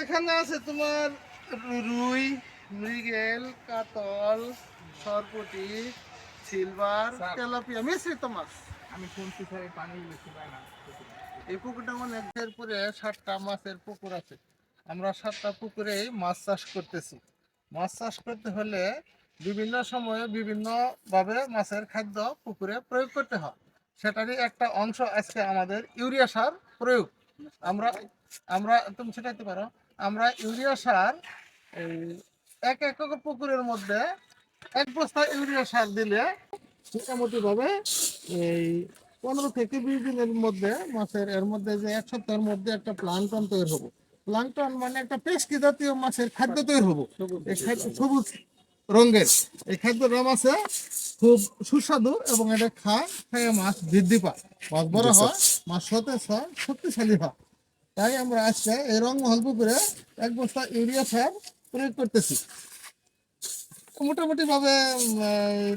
এখানে আছে তোমার রুই মৃগেল কাতল সরপুটি সিলভার তেলাপিয়া। মিশ্রিত মাছ। আমি শুনছি স্যার এই পানি বেশি না। এই পুকুরটা অনেক পরে সাতটা মাছের পুকুর আছে। আমরা সাতটা পুকুরে মাছ চাষ করতেছি। মাছ চাষ করতে হলে বিভিন্ন সময়ে বিভিন্ন ভাবে মাছের খাদ্য পুকুরে প্রয়োগ করতে হয়। সেটারই একটা অংশ আজকে আমাদের ইউরিয়া সার প্রয়োগ। আমরা আমরা তুমি সেটাতে পারো। আমরা ইউরিয়া সার এই এক একক পুকুরের মধ্যে এক বস্তা ইউরিয়া সার দিলে মোটামুটি ভাবে এই পনেরো থেকে বিশ দিনের মধ্যে মাছের এর মধ্যে যে এক সপ্তাহের মধ্যে একটা প্লান্টন তৈরি হব। প্লান্টন মানে একটা পেস্কি জাতীয় মাছের খাদ্য তৈরি হব। এই খাদ্য সবুজ রঙের। এই খাদ্যটা মাছে খুব সুস্বাদু এবং এটা খায় খেয়ে মাছ বৃদ্ধি পায়। মাছ বড় হয় মাছ সতেজ হয় শক্তিশালী হয়। তাই আমরা আজকে এই রংমহল পুকুরে এক বস্তা ইউরিয়া সার প্রয়োগ করতেছি। মোটামুটি ভাবে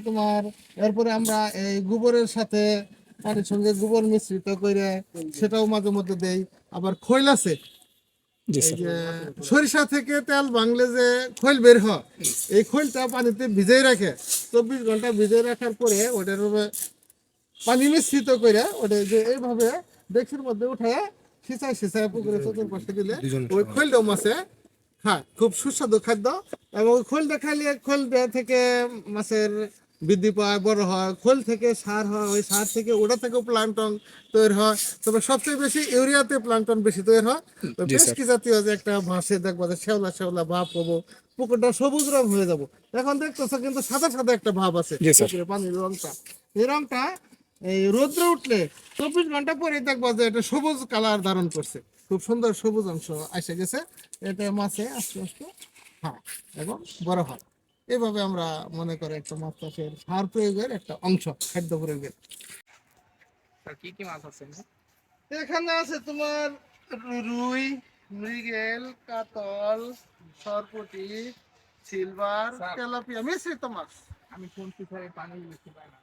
তোমার এরপরে আমরা এই গোবরের সাথে পানির সঙ্গে গোবর মিশ্রিত করে সেটাও মাঝে মধ্যে দেই। আবার খৈল আছে। সরিষা থেকে তেল বাংলে যে খৈল বের হয় এই খৈলটা পানিতে ভিজাই রাখে। চব্বিশ ঘণ্টা ভিজাই রাখার পরে ওটার পানি মিশ্রিত করে ওটা যে এইভাবে ডেক্সির মধ্যে উঠে সিঁচাই সিঁচাই পুকুরে চতুর্পাশে দিলে ওই খৈলটাও মাছে। হ্যাঁ খুব সুস্বাদু খাদ্য এবং ওই খোলটা খাইলে খোলটা থেকে মাছের বৃদ্ধি পায় বড় হয়। খোল থেকে সার হয় ওই সার থেকে ওটা থেকেও প্লান্টন তৈরি হয়। তবে সবচেয়ে বেশি ইউরিয়াতে প্লান্টন বেশি তৈরি হয়। ওই পেস্কি জাতীয় যে একটা ভাসে দেখব যে শ্যাওলা শ্যাওলা ভাব হব পুকুরটা সবুজ রং হয়ে যাব। এখন দেখতেছো কিন্তু সাদা সাদা একটা ভাব আছে। পানির রংটা। এই রংটা এই রোদ্রে উঠলে চব্বিশ ঘণ্টা পরে দেখব যে এটা সবুজ কালার ধারণ করছে। খুব সুন্দর সবুজ অংশ এসে গেছে। এটা মাছে আস্তে আস্তে। হ্যাঁ এবং বড় হয়। এইভাবে আমরা মনে করে একটা মাছ চাষের সার প্রয়োগের একটা অংশ খাদ্য প্রয়োগের। কি কি মাছ আছে এখানে? আছে তোমার রুই মৃগেল কাতল সরপুটি সিলভার। তেলাপিয়া মিশ্রিত মাছ। আমি শুনছি স্যার পানি বেশি পায় না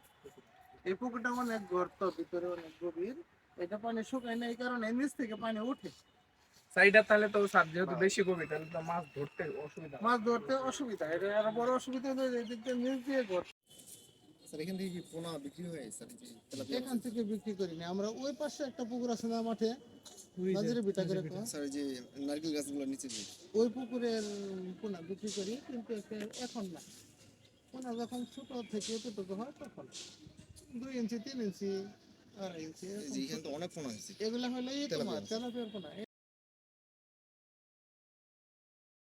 এই পুকুরটা অনেক গর্ত ভিতরে অনেক গভীর। এটা পানি শুকায় না এই কারণে নিচ থেকে পানি উঠে তাহলে তো স্যার যেহেতু বেশি গভীর তাহলে তো মাছ ধরতে অসুবিধা মাছ ধরতে অসুবিধা এটা আরও বড় অসুবিধা হলো যে এদিক দিয়ে নিচ দিয়ে গর্ত। স্যার এখান থেকে কি পোনা বিক্রি হয়? স্যার এই যে তেলাপিয়া এখান থেকে বিক্রি করি না আমরা ওই পাশে একটা পুকুর আছে না মাঠে? নাজিরে বিটা করে স্যার যে নারকেল গাছগুলো নিচে ওই পুকুরের পোনা বিক্রি করি কিন্তু এখন না। পোনা যখন ছোট থেকে এতটুকু হয় তখন। দুই ইঞ্চি তিন ইঞ্চি আড়াই ইঞ্চি অনেক ফোন হয়েছে এগুলা হলেই তোমার। তেলাপিয়ার পোনা